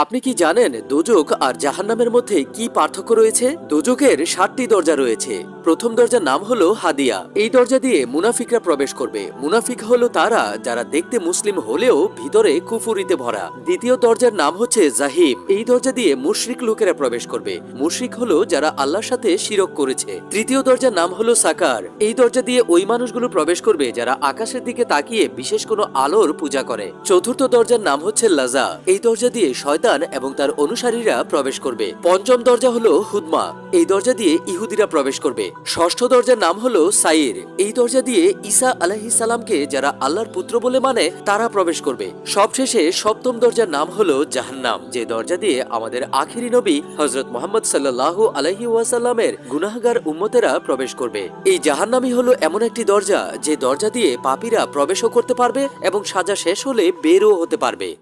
আপনি কি জানেন দোজক আর জাহান্নামের মধ্যে কি পার্থক্য রয়েছে? দোজকের সাতটি দরজা রয়েছে। প্রথম দরজার নাম হলো হাদিয়া। এই দরজা দিয়ে মুনাফিকরা প্রবেশ করবে। মুনাফিক হলো তারা যারা দেখতে মুসলিম হলেও ভিতরে কুফুরিতে ভরা। দ্বিতীয় দরজার নাম হচ্ছে জাহিম। এই দরজা দিয়ে মুশরিক লোকেরা প্রবেশ করবে। মুশরিক হলো যারা আল্লাহর সাথে শিরক করেছে। তৃতীয় দরজার নাম হলো সাকার। এই দরজা দিয়ে ওই মানুষগুলো প্রবেশ করবে যারা আকাশের দিকে তাকিয়ে বিশেষ কোনো আলোর পূজা করে। চতুর্থ দরজার নাম হচ্ছে লাজা। এই দরজা দিয়ে শয়তান এবং তার অনুসারীরা প্রবেশ করবে। পঞ্চম দরজা হলো হুদমা। এই দরজা দিয়ে ইহুদিরা প্রবেশ করবে। ষষ্ঠ দরজার নাম হলো সাইর। এই দরজা দিয়ে ঈসা আলাহিসাল্লামকে যারা আল্লাহর পুত্র বলে মানে তারা প্রবেশ করবে। সবশেষে সপ্তম দরজার নাম হলো জাহান্নাম। যে দরজা দিয়ে আমাদের আখিরি নবী হজরত মোহাম্মদ সাল্লাহ আলহি ওয়াসাল্লামের গুনাহগার উম্মতেরা প্রবেশ করবে। এই জাহান্নামি হলো এমন একটি দরজা, যে দরজা দিয়ে পাপীরা প্রবেশও করতে পারবে এবং সাজা শেষ হলে বেরও হতে পারবে।